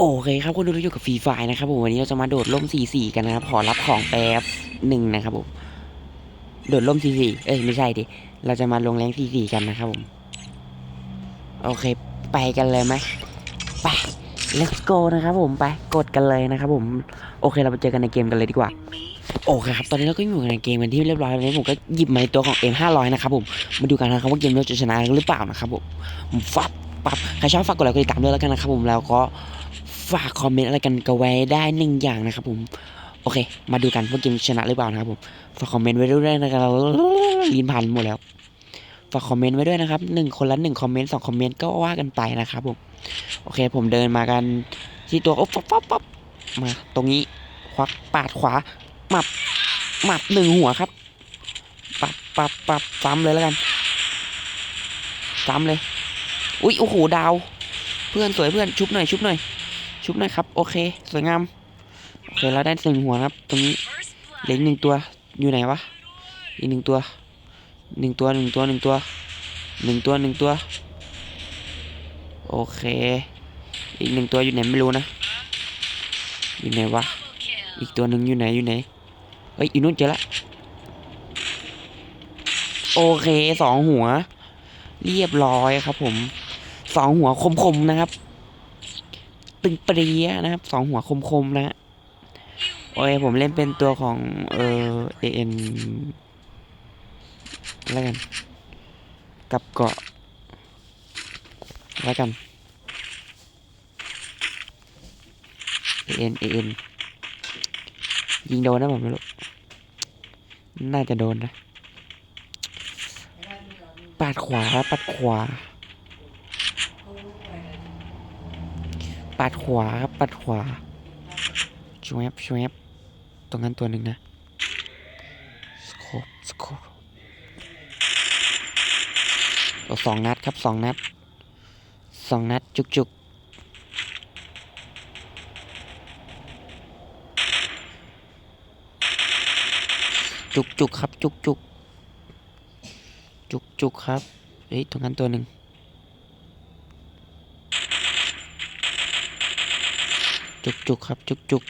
โอเคครับคุณดูที่อยู่กับฟรีไฟนะครับผมวันนี้เราจะมาโดดร่ม44กันนะครับขอรับของแป๊บหนึ่งนะครับผมโดดร่ม44เอ้ยไม่ใช่ดิเราจะมาลงแรง44กันนะครับผมโอเค ไปกันเลยไหมไป let's go นะครับผมไปกดกันเลยนะครับผมโอเคเราไปเจอกันในเกมกันเลยดีกว่าโอเคครับตอนนี้เราก็อยู่ในเกมกันที่เรียบร้อยแล้วผมก็หยิบมาในตัวของ M500 นะครับผมมาดูกันนะครับว่าเกมเราจะชนะหรือเปล่านะครับผมฟับปับใครชอบฝากกดไลค์กดติดตามด้วยแล้วกันนะครับผมแล้วก็ ฝากคอมเมนต์อะไรกันกันไว้ได้หนึ่งอย่างนะครับผม โอเค มาดูกันว่าเกมชนะหรือเปล่านะครับผม ฝากคอมเมนต์ไว้ด้วยนะครับลินพันหมดแล้ว ฝากคอมเมนต์ไว้ด้วยนะครับหนึ่งคนละหนึ่งคอมเมนต์สองคอมเมนต์ก็ว่ากันไปนะครับผม โอเค ผมเดินมากันที่ตัวโอ้ปั๊บปั๊บปั๊บมา ตรงนี้ ควักปาดขวาหมับหมับหนึ่งหัวครับ ปับปับปับซ้ำเลยแล้วกัน ซ้ำเลย อุ๊ย โอ้โห ดาว เพื่อนสวยเพื่อน ชุบหน่อย ชุบหน่อย ชุบหน่อยครับ โอเค สวยงาม โอเคเราได้หนึ่งหัวครับ ตรงนี้เหลืออีกหนึ่งตัวอยู่ไหนวะอีกหนึ่งตัวหนึ่งตัวหนึ่งตัวหนึ่งตัวหนึ่งตัวหนึ่งตัว โอเค อีกหนึ่งตัวอยู่ไหนไม่รู้นะ อยู่ไหนวะ อีกตัวหนึ่งอยู่ไหนอยู่ไหน เฮ้ยอีนู่นเจอละ โอเคสองหัว เรียบร้อยครับผม สองหัวคมๆนะครับ ตึงเปรีนะครับสองหัวคมๆนะฮะโอเคผมเล่นเป็นตัวของเออเอ็นแล้วกัน กับเกาะแล้วกันเอ็นเอ็นยิงโดนนะผมไม่รู้น่าจะโดนนะ ปาดขวาปัดขวา ปัดขวาครับปัดขวาชวบชวบตรงนั้นตัวหนึ่งนะสโคปสโคปโอ้สองนัดครับสองนัดสองนัดจุกจุกจุกจุกครับจุกจุกจุกจุกครับเฮ้ยตรงนั้นตัวหนึ่ง จุกจุกครับจุกจุก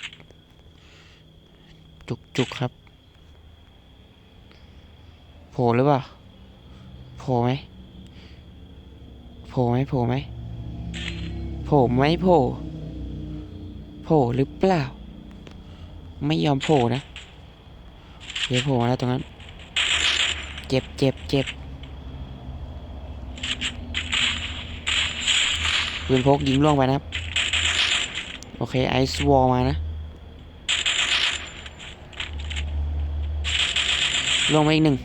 จุกจุกครับโผล่หรือเปล่าโผล่ไหมโผล่ไหมโผล่ไหมโผล่ไหมโผล่โผล่หรือเปล่า ไม่ยอมโผล่นะเดี๋ยวโผล่มาแล้วตรงนั้น เจ็บเจ็บเจ็บปืนพกยิงล่วงไปนะครับ โอเคไอซ์วอลมานะล่วงไปอีกหนึ่ง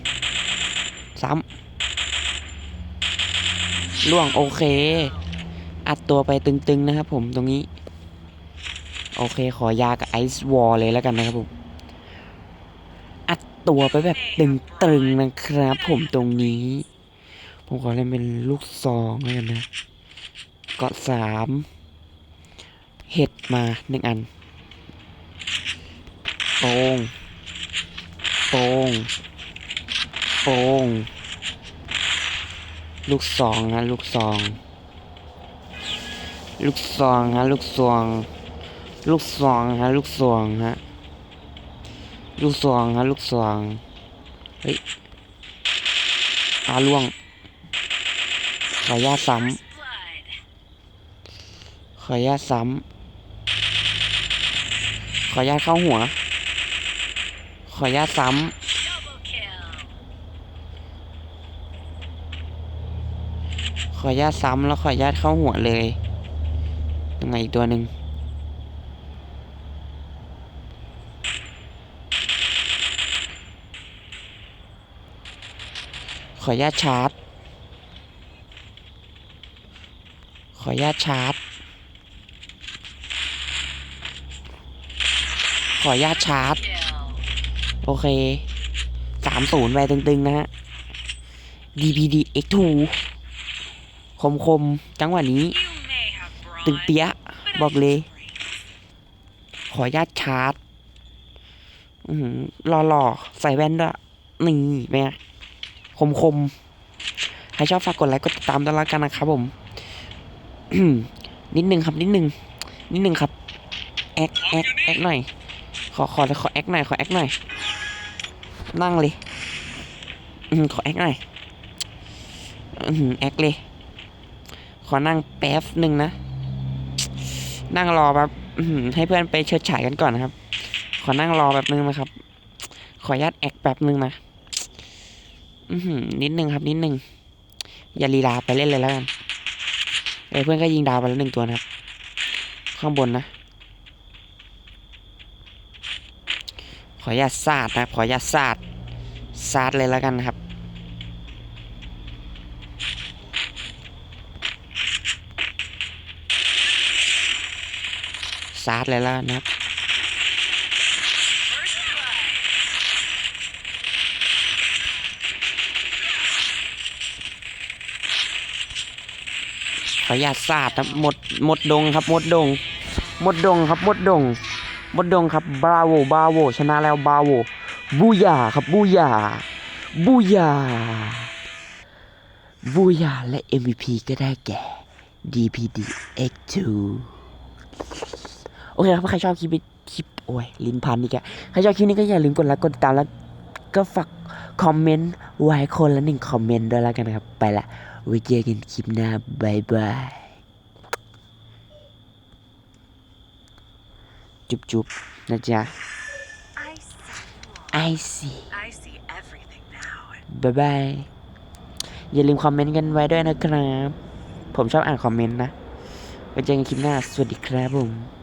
ซ้ำล่วงโอเค อัดตัวไปตึงๆนะครับผมตรงนี้ โอเคขอยากับไอซ์วอลเลยแล้วกันนะครับผม อัดตัวไปแบบตึงๆนะครับผมตรงนี้ ผมขอเล่นเป็นลูกซองแล้วกันนะ เกาะสาม เห็ดมาหนึ่งอันโปงโปงโปงลูกซองนะลูกซอง ลูกซองฮะลูกซอง ลูกซองฮะลูกซองฮะลูกซองฮะลูกซองเฮ้ยอาล่วงขออนุญาตซ้ำขออนุญาตซ้ำ ขออนุญาตเข้าหัว ขออนุญาตซ้ำ ขออนุญาตซ้ำแล้วขออนุญาตเข้าหัวเลยยังไงอีกตัวหนึ่งขออนุญาตชาร์จ ขออนุญาตชาร์จ ขออนุญาตชาร์จ โอเคสามศูนย์ไปตึงๆ นะฮะ DPD X2 คมคมๆจังหวะนี้ ตึงเปียะบอกเลย ขออนุญาตชาร์จอือหล่อหล่อๆใส่แว่นด้วยนี่เป็นไงคมคมๆใครชอบฝากกดไลค์กดติดตามด้วยละกันนะครับผม นิดนึงครับ นิดนึง นิดนึงครับ แอคแอคแอคหน่อย ขอขอขอแอคหน่อยขอแอคหน่อยนั่งเลยอืมขอแอคหน่อยอืมแอคเลย ขอนั่งแป๊บหนึ่งนะ นั่งรอแบบให้เพื่อนไปเชิดฉายกันก่อนนะครับ ขอนั่งรอแบบนึงนะครับ ขออนุญาตแอคแบบนึงนะนิดนึงครับ นิดนึงอย่าลีลาไปเล่นเลยแล้วกันเออเพื่อนก็ยิงดาวไปแล้วหนึ่งตัวนะครับ ข้างบนนะ ขออนุญาตสาดนะขออนุญาตสาดสาดเลยแล้วกันนะครับสาดเลยแล้วนะครับขออนุญาตสาดครับหมดหมดดงครับหมดดงหมดดงครับหมดดง หมดดงครับบราโวบราโวชนะแล้วบราโวบูยาครับบูยาบูยาบูยาและ MVP ก็ได้แก่ DPD X2 โอเคครับใครชอบคลิปนี้คลิปโอ้ยลิ้นพันอีกอะใครชอบคลิปนี้ก็อย่าลืมกดไลค์กดติดตามแล้วก็ฝากคอมเมนต์ไว้คนละหนึ่งคอมเมนต์ด้วยแล้วกันนะครับ ไปละไว้เจอกันคลิปหน้าบายบาย จุบจุบนะจ๊ะ I see you all. ไอซี I see everything now. บายบายอย่าลืมคอมเมนต์กันไว้ด้วยนะครับ ผมชอบอ่านคอมเมนต์นะไว้เจอกันคลิปหน้า สวัสดีครับผม